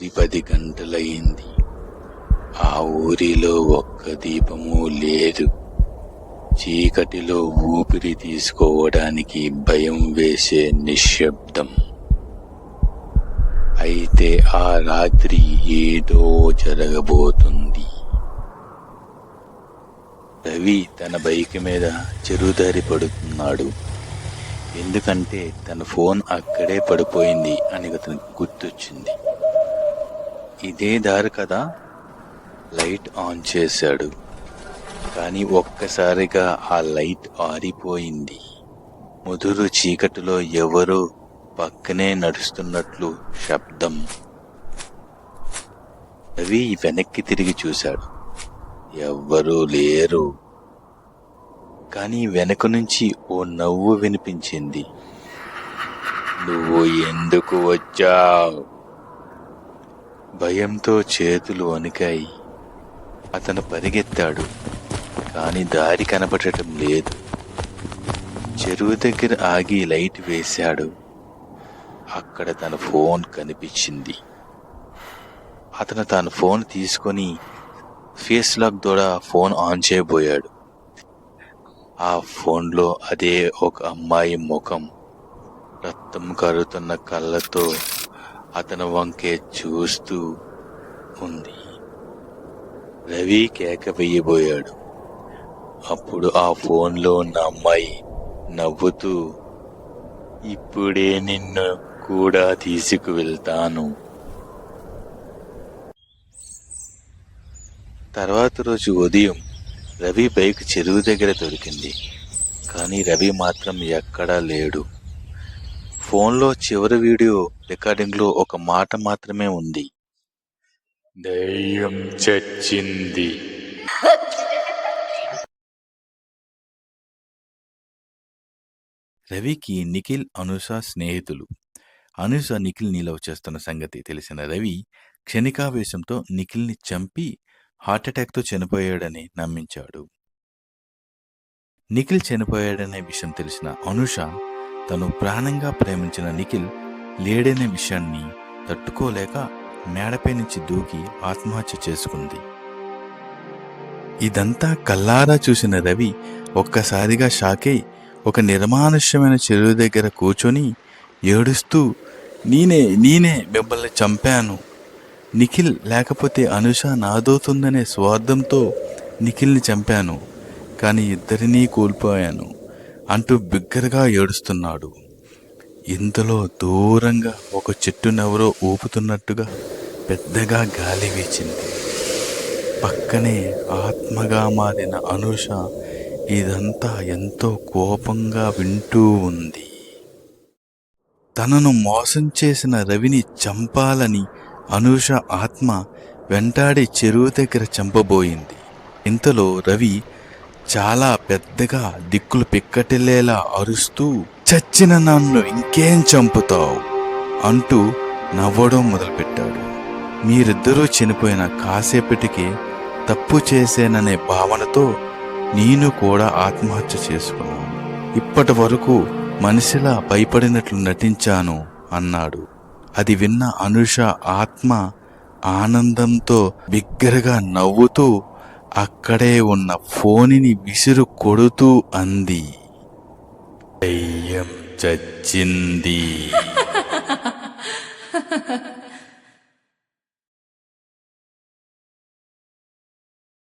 రాత్రి పది గంటలయింది ఆ ఊరిలో ఒక్క దీపము లేదు. చీకటిలో ఊపిరి తీసుకోవడానికి భయం వేసే నిశ్శబ్దం. అయితే ఆ రాత్రి ఏదో జరగబోతుంది. రవి తన బైక్ మీద చెరువుదారి పడుతున్నాడు. ఎందుకంటే తన ఫోన్ అక్కడే పడిపోయింది అని అతనికి గుర్తొచ్చింది. ఇదే దారి కదా? లైట్ ఆన్ చేశాడు. కానీ ఒక్కసారిగా ఆ లైట్ ఆరిపోయింది. ముదురు చీకటిలో ఎవరో పక్కనే నడుస్తున్నట్లు శబ్దం. రవి వెనక్కి తిరిగి చూశాడు. ఎవ్వరూ లేరు. కానీ వెనక నుంచి ఓ నవ్వు వినిపించింది. నువ్వు ఎందుకు వచ్చావు? భయంతో చేతులు వణికాయి. అతను పరిగెత్తాడు కానీ దారి కనపడటం లేదు. చెరువు దగ్గర ఆగి లైట్ వేశాడు. అక్కడ తన ఫోన్ కనిపించింది. అతను తన ఫోన్ తీసుకొని ఫేస్ లాక్ ద్వారా ఫోన్ ఆన్ చేయబోయాడు. ఆ ఫోన్లో అదే ఒక అమ్మాయి ముఖం. రక్తం కరుతున్న కళ్ళతో అతను వంకే చూస్తూ ఉంది. రవి కేక వెయ్యబోయాడు అప్పుడు ఆ ఫోన్లో ఉన్న అమ్మాయి నవ్వుతూ ఇప్పుడే నిన్ను కూడా తీసుకువెళ్తాను. తర్వాత రోజు ఉదయం రవి బైక్ చెరువు దగ్గర దొరికింది. కానీ రవి మాత్రం ఎక్కడా లేడు. ఫోన్లో చివరి వీడియో రికార్డింగ్లో ఒక మాట మాత్రమే ఉంది. దయ్యం చచ్చింది. రవికి నిఖిల్ అనుష స్నేహితులు. అనుష నిఖిల్ని లవ్ చేస్తున్న సంగతి తెలిసిన రవి క్షణికావేశంతో నిఖిల్ని చంపి హార్ట్అటాక్తో చనిపోయాడని నమ్మించాడు. నిఖిల్ చనిపోయాడనే విషయం తెలిసిన అనుష తను ప్రాణంగా ప్రేమించిన నిఖిల్ లేడనే విషయాన్ని తట్టుకోలేక మేడపై నుంచి దూకి ఆత్మహత్య చేసుకుంది. ఇదంతా కల్లారా చూసిన రవి ఒక్కసారిగా షాకై ఒక నిర్మానుష్యమైన చెరువు దగ్గర కూర్చొని ఏడుస్తూ నేనే నేనే మిమ్మల్ని చంపాను. నిఖిల్ లేకపోతే అనుష నాదవుతుందనే స్వార్థంతో నిఖిల్ని చంపాను. కానీ ఇద్దరినీ కోల్పోయాను. అంటూ బిగ్గరగా ఏడుస్తున్నాడు. ఇంతలో దూరంగా ఒక చెట్టునెవరో ఊపుతున్నట్టుగా పెద్దగా గాలి వీచింది. పక్కనే ఆత్మగా మారిన అనుష ఇదంతా ఎంతో కోపంగా వింటూ ఉంది. తనను మోసం చేసిన రవిని చంపాలని అనూష ఆత్మ వెంటాడి చెరువు దగ్గర చంపబోయింది. ఇంతలో రవి చాలా పెద్దగా దిక్కులు పిక్కటిల్లేలా అరుస్తూ చచ్చిన నన్ను ఇంకేం చంపుతావు? అంటూ నవ్వడం మొదలుపెట్టాడు. మీరిద్దరూ చనిపోయిన కాసేపటికి తప్పు చేసేననే భావనతో నేను కూడా ఆత్మహత్య చేసుకున్నాను. ఇప్పటి వరకు మనిషిలా భయపడినట్లు నటించాను అన్నాడు. అది విన్న అనుష ఆత్మ ఆనందంతో బిగ్గరగా నవ్వుతూ అక్కడే ఉన్న ఫోనిని విసురు కొడుతూ అంది. దయ్యం చచ్చింది.